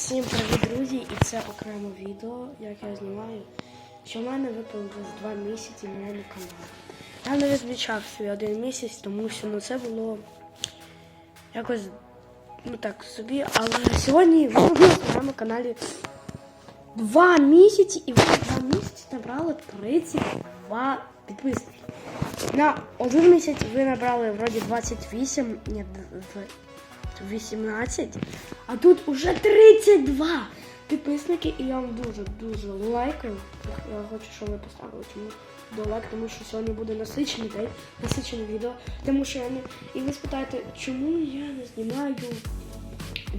Всім привіт, друзі! І це окреме відео, як я знімаю, що в мене виповнилось два місяці на моєму каналі. Я не відмічав свій один місяць, тому що ну, це було якось ну так собі. Але сьогодні виповнилось на каналі два місяці, і за два місяці набрали 32 підписники. На один місяць ви набрали вроді 28, ні, 18, а тут уже 32 підписники, і я вам дуже-дуже лайкаю. Я хочу, щоб ви поставили цьому до лайк, тому що сьогодні буде насичений день, насичене відео. Тому що я не. І ви спитаєте, чому я не знімаю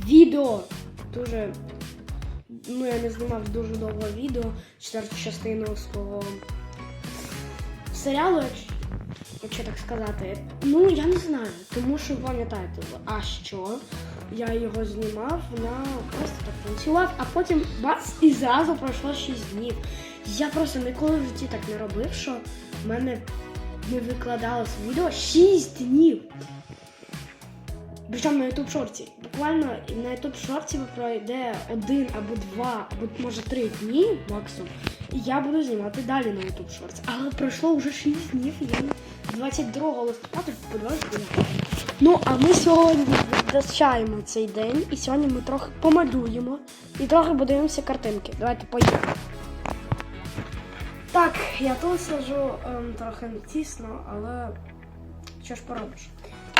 відео? Дуже. Ну, я не знімав дуже довго відео, четверту частину свого серіалу, якщо, так сказати. Ну, я не знаю, тому що пам'ятаєте, а що? Я його знімав на просто так танцював, а потім бац, і зразу пройшло 6 днів. Я просто ніколи в житті так не робив, що в мене не викладалось відео 6 днів. Причому на YouTube шорті. Буквально на YouTube шорті пройде один або два, або може три дні максимум. І я буду знімати далі на YouTube шорті. Але пройшло вже 6 днів, і я з 22 листопада подивилася відео. Ну, а ми сьогодні відзначаємо цей день, і сьогодні ми трохи помалюємо і трохи подивимося картинки. Давайте поїхали. Так, я тут сиджу ем, трохи тісно, але що ж поробиш?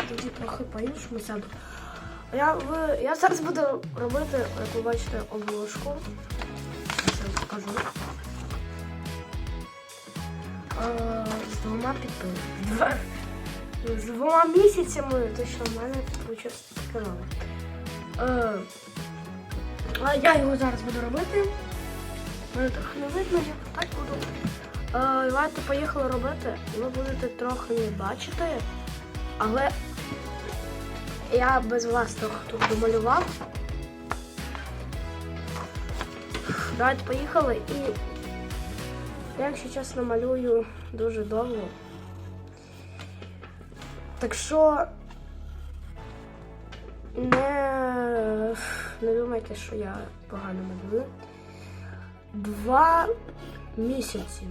Тоді трохи по-іншому сяду. Я, ви, я зараз буду робити, як ви бачите, обложку. Зараз покажу. Е, двома підписами. З двома місяцями, то що в мене вийшло канал. Е, а я його зараз буду робити. Мене трохи не видно, я так буду. Е, давайте поїхали робити. Ви будете трохи не бачити. Але я без вас тут домалював. Давайте поїхали і я, якщо чесно, малюю дуже довго. Так що не, не думайте, що я погано малюю. Два місяці.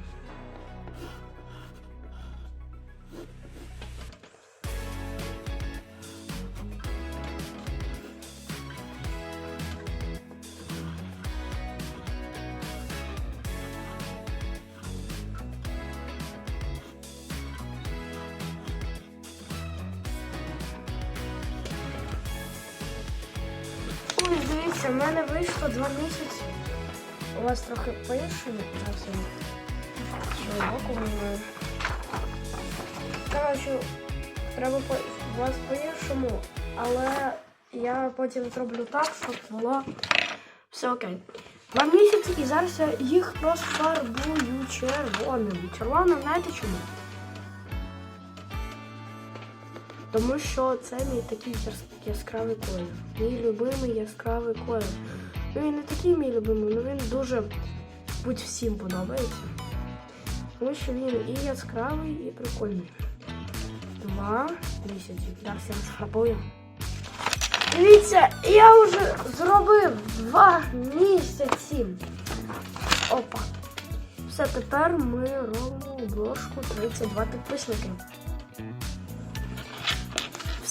Дивіться, в мене вийшло два місяці. У вас трохи по-іншому. Ще боку виймаю. Коротше, треба по вас по-іншому, але я потім зроблю так, щоб було все окей. Два місяці і зараз я їх просто фарбую червоним. Червоним, знаєте чому? Тому що це мій такий яскравий колір. Мій любимий яскравий колір. Ну він не такий мій любимий, але він дуже будь всім подобається. Тому що він і яскравий, і прикольний. Два місяці. Зараз я розфарбую. Дивіться, я вже зробив два місяці. Опа. Все, тепер ми робимо обложку 32 підписники.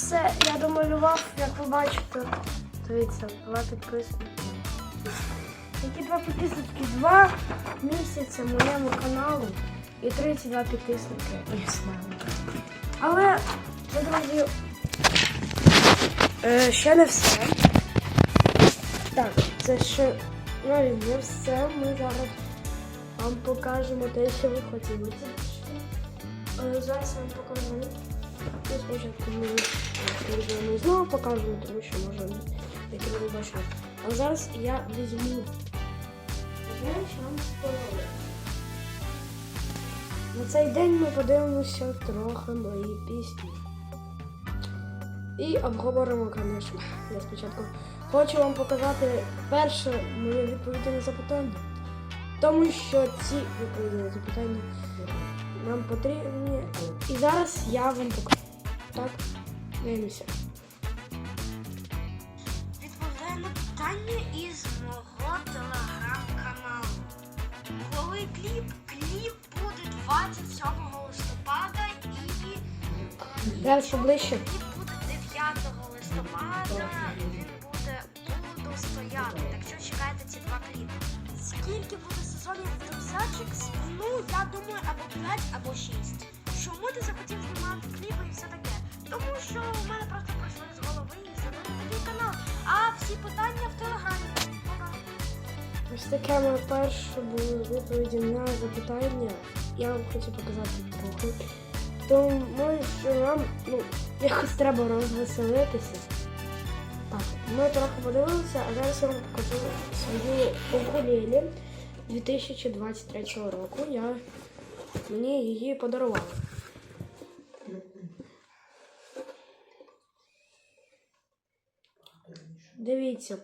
Все, я домалював, як ви бачите. Дивіться, два підписники. Які два підписники? Два місяці моєму каналу і 32 підписники і смайлик. Але друзі, е, ще не все. Так, це ще навіть не все. Ми зараз вам покажемо те, що ви хотіли. Е, Зараз я вам покажу. Ну, спочатку ми ми знову покажемо, тому що може які не бачили. А зараз я візьму. Сподобається. На цей день ми подивимося трохи мої пісні. І обговоримо, звісно. Я спочатку хочу вам показати перше моє відповіді на запитання. Тому що ці відповіді на запитання нам потрібні. І зараз я вам покажу. Так, дивимося. Відповідає на питання із мого телеграм-каналу. Коли кліп? Кліп буде 27 листопада і е, Дальше ближче. кліп буде 9 листопада. Він буде буду стояти. Так що чекайте ці два кліпи. Скільки буде сезонів рюкзачик? Ну, я думаю, або 5, або 6. Чому ти захотів знімати кліпи і все таке? Тому що у мене просто пройшли з голови і зробити такий канал. А всі питання в телеграмі. Пока. Ось таке моє перше було відповіді на запитання. Я вам хочу показати трохи. Тому що нам ну, якось треба розвеселитися. Так, ми трохи подивилися, а зараз я вам покажу свою укулелі 2023 року. Я мені її подарували. Дивіться.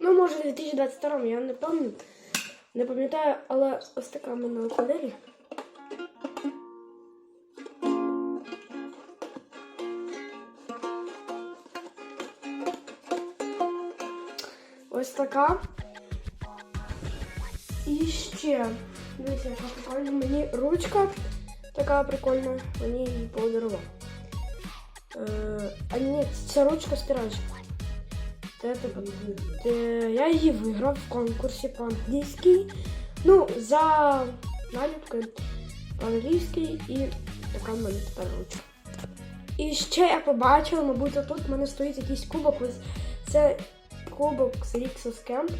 Ну, може, в 2022 я не пам'ятаю. Не пам'ятаю, але ось така в мене укулелі. Ось така. І ще. Дивіться, яка прикольна. Мені ручка така прикольна. Мені її подарував. Е, а ні, ця ручка е, я її виграв в конкурсі по-англійській. Ну, за наліпки по-англійській і така в мене тепер ручка. І ще я побачила, мабуть, тут в мене стоїть якийсь кубок. Це кубок з Rixos Camp.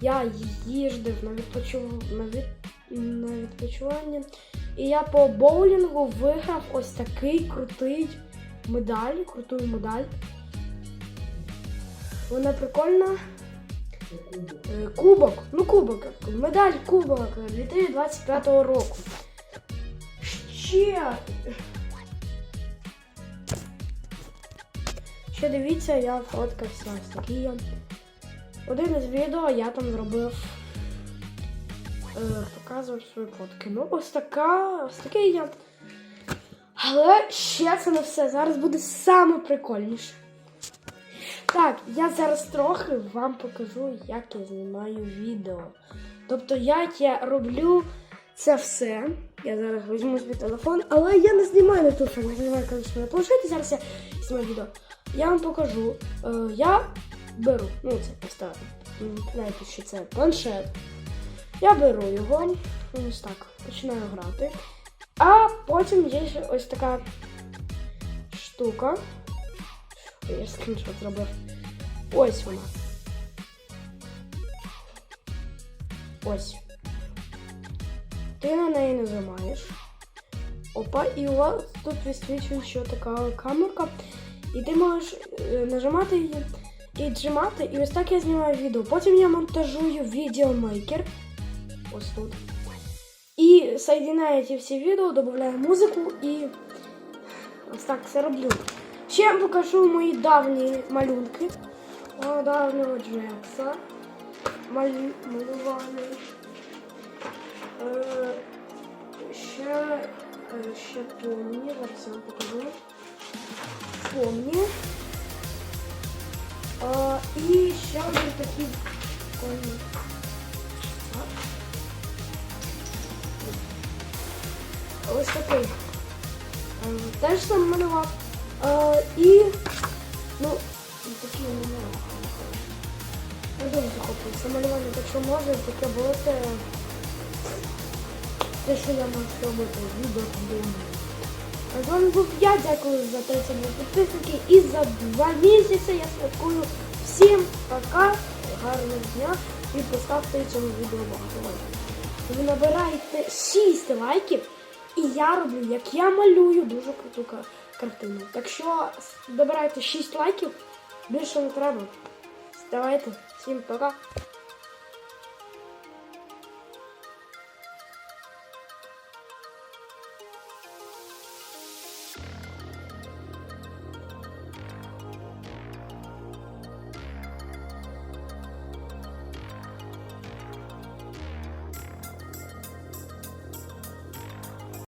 Я їздив на, відпочив... на, від... на відпочивання. І я по боулінгу виграв ось такий крутий медаль, круту медаль. Вона прикольна. Е, Кубок, ну кубок, медаль кубок 2025 року. Ще. Ще дивіться, я фоткався ось такий. Один із відео я там зробив. Е, показував свої фотки. Ну, ось така, ось такий я. Але ще це не все. Зараз буде саме прикольніше. Так, я зараз трохи вам покажу, як я знімаю відео. Тобто, як я роблю це все. Я зараз візьму свій телефон, але я не знімаю на телефон, я знімаю, звісно, на планшеті, зараз я знімаю відео. Я вам покажу. Е, я беру, ну це поставлю. Знаєте, що це планшет. Я беру його, ось так, починаю грати. А потім є ось така штука. Я скріншот зробив. Ось вона. Ось. Ти на неї нажимаєш. Опа, і у вас тут висвічує що така камерка. І ти можеш е, нажимати її і джимати. І ось так я знімаю відео. Потім я монтажую відеомейкер. Ось тут. І соєдиняю ці всі відео, додаю музику і ось так все роблю. Ще я покажу мої давні малюнки. О, давнього Джекса. Малю... Малюваний. Е, ще, е, ще помні, зараз я вам покажу. Помні. Е, і ще один такий прикольний. Ось такий. Е, Теж сам малював. Е, і, ну, у мене. Я дуже захоплююся малювання, так що може таке бути те, що я можу робити відео вами був я, дякую за 30 підписників і за два місяці я святкую всім пока, гарного дня і поставте цьому відео багато лайків. Ви набираєте 6 лайків, і я роблю, як я малюю, дуже круту картину. Так що добирайте 6 лайків, більше не треба. Давайте, всім пока.